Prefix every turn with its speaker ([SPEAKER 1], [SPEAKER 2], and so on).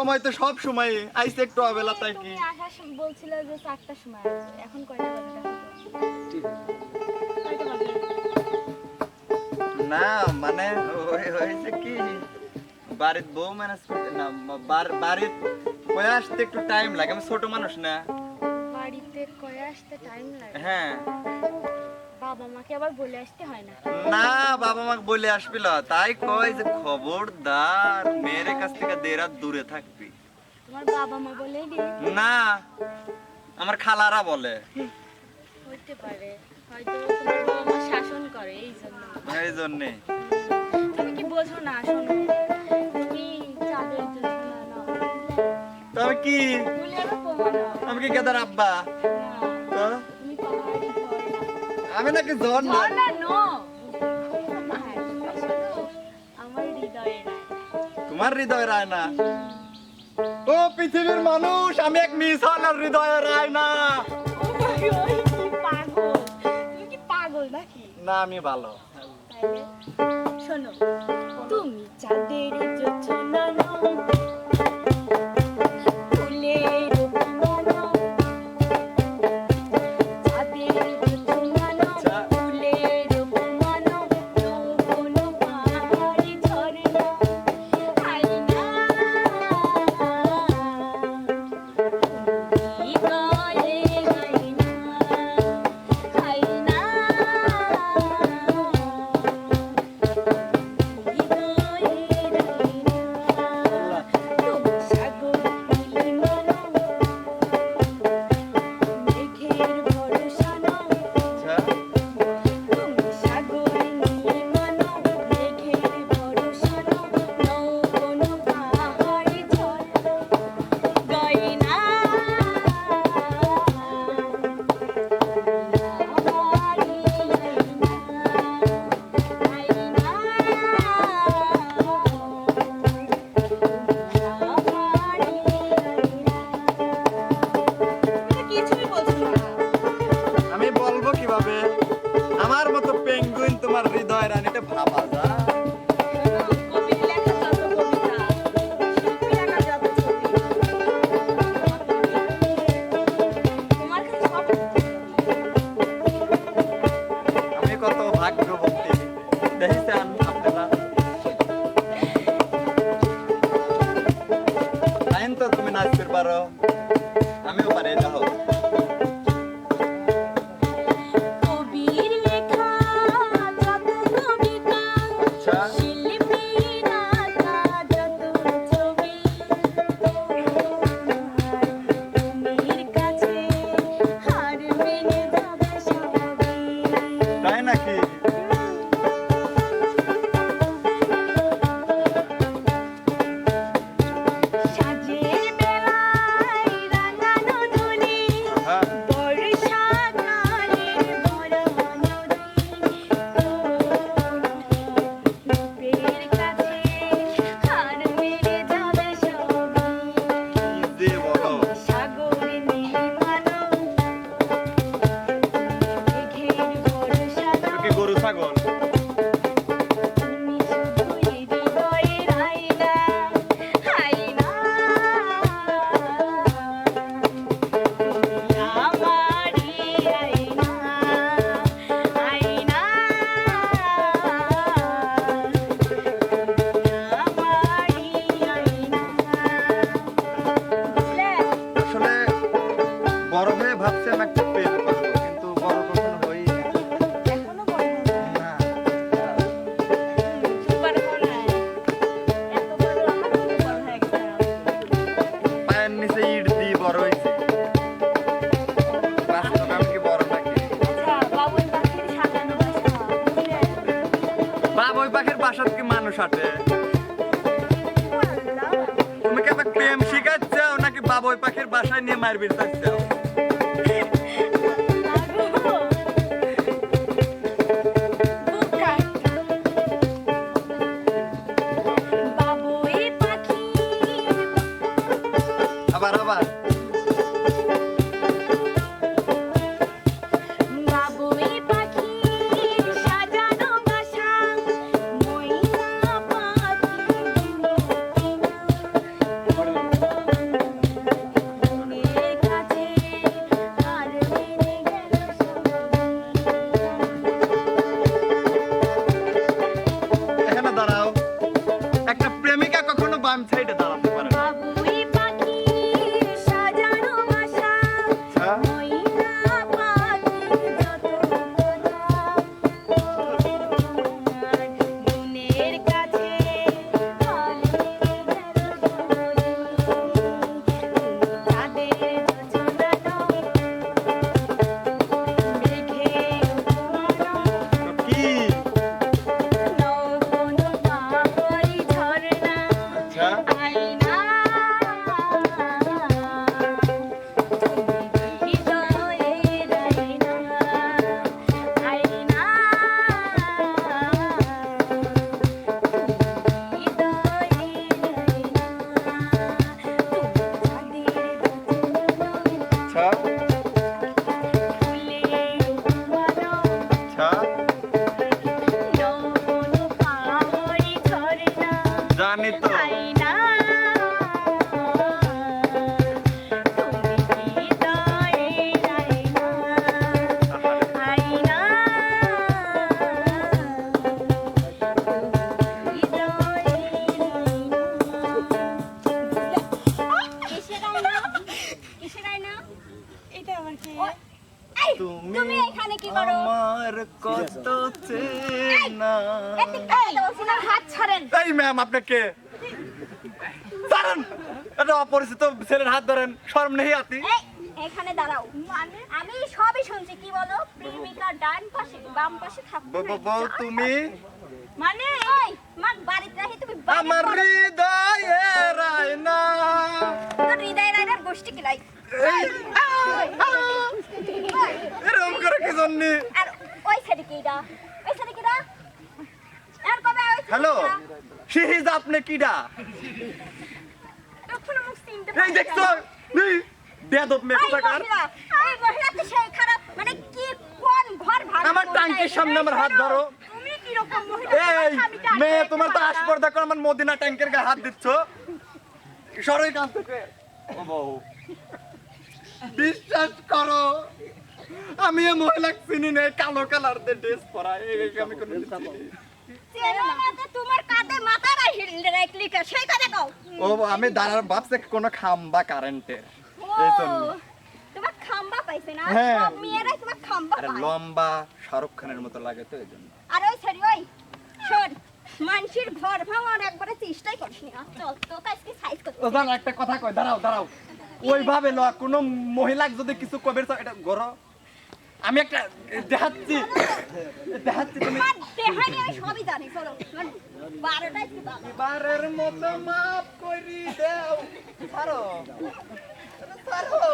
[SPEAKER 1] সময় তো সব সময় আইসে একটু অবেলা তাই কি
[SPEAKER 2] তুমি আসার সময় বলছিলে যে চারটার সময় এখন কয়টা বাজে?
[SPEAKER 1] না মানে ওই- হয়েছে কি বাড়ির বউ ম্যানেজ করতে না বার- বাড়ির কয়ে আসতে একটু টাইম লাগে। আমি ছোট মানুষ না।
[SPEAKER 2] বাড়িতে কয়ে আসতে টাইম লাগে?
[SPEAKER 1] হ্যাঁ।
[SPEAKER 2] বাবা মাকে আবার বলে আসতে হয় না।
[SPEAKER 1] না বাবা মাকে বলে আসবিল তাই কয় যে খবরদার মেয়ের কাছ থেকে দেড় দূরে থাকবি।
[SPEAKER 2] তোমার বাবা মা বলেই
[SPEAKER 1] না আমার খালারা বলে।
[SPEAKER 2] হইতে পারে। হয়তো তোমার বাবা মা শাসন করে এই জন্য।
[SPEAKER 1] এই জন্যে।
[SPEAKER 2] তুমি কি বোঝো না শোনো। তুমি চাঁদের জন্য নাও
[SPEAKER 1] তো কি? আমি কি গেদার আব্বা? আমি নাকি জন না? তোমার হৃদয় রায় না। ও পৃথিবীর মানুষ আমি এক মিস হলার হৃদয় রায় না। না আমি ভালো।
[SPEAKER 2] শোনো তুমি চাঁদের জোছনা
[SPEAKER 1] নাচতে পারো আমিও পারি ছাগল
[SPEAKER 2] আল্লাহ।
[SPEAKER 1] তুমি কি প্রেম শিখাচ্ছাও নাকি বাবা ওই পাখির বাসায় নিয়ে মারবির।
[SPEAKER 2] বাবুই
[SPEAKER 1] আবার আবার না।
[SPEAKER 3] হাত ছাড়েন।
[SPEAKER 1] এই ম্যাম আপনাকে দাঁড়ান। এটা অপরিচিত ছেলের হাত ধরেন। শর্ম নেই আতি
[SPEAKER 3] এখানে দাঁড়াও। মানে আমি সবই শুনছি কি বলো? প্রেমিকা ডান পাশে বাম পাশে থাকবে
[SPEAKER 1] ব- ব- তুমি?
[SPEAKER 3] মানে মাক বাড়িতে রাখি তুমি
[SPEAKER 1] আমার
[SPEAKER 3] পড়ো।
[SPEAKER 1] হৃদয়ের আয়না
[SPEAKER 3] তোর হৃদয় রাইনার গোষ্ঠী কি লাই
[SPEAKER 1] এরকম করে কি জন্য?
[SPEAKER 3] আর ওই সাইডে কিডা ওই সাইডে কিডা আর কবে ওই সাইডে
[SPEAKER 1] হ্যালো? সিহিজ আপনি কিডা এই দেখছ
[SPEAKER 3] না।
[SPEAKER 1] বেদব মেয়ে
[SPEAKER 3] এই
[SPEAKER 1] কোথাকার
[SPEAKER 3] মহিলা, তো সেই খারাপ মানে কি কোন ঘর ভাড়া
[SPEAKER 1] আমার টাঙ্কির সামনে আমার হাত ধরো।
[SPEAKER 3] তুমি কি রকম মহিলা
[SPEAKER 1] এই মেয়ে তোমার তো
[SPEAKER 3] পারো না?
[SPEAKER 1] করে আমার মদিনা ট্যাঙ্কের গায়ে হাত দিচ্ছ সরই কান থেকে ও বউ বিশ্বাস করো আমি এই মহিলা চিনি না কালো কালার দিয়ে ড্রেস পরা এই আমি কোনো ও আমি দাঁড়ার ভাবছে কোনো খাম্বা কারেন্টের হ্যাঁ। লম্বা শাহরুখ খানের মতো লাগে তো এই জন্য।
[SPEAKER 3] আর ওই সারি ওই শোন মানসির ঘর ভাঙার একবারে চেষ্টাই করিস না। চল তো আজকে সাইজ করতে
[SPEAKER 1] ও একটা কথা কই দাঁড়াও দাঁড়াও। ওইভাবে ল কোনো মহিলাক যদি কিছু কবে এটা গর। আমি একটা দেখাচ্ছি। দেখাচ্ছি তুমি।
[SPEAKER 3] দেখাই আমি সবই জানি চলো
[SPEAKER 1] বারের মতো মাফ করি দেও। ছাড়ো। ছাড়ো।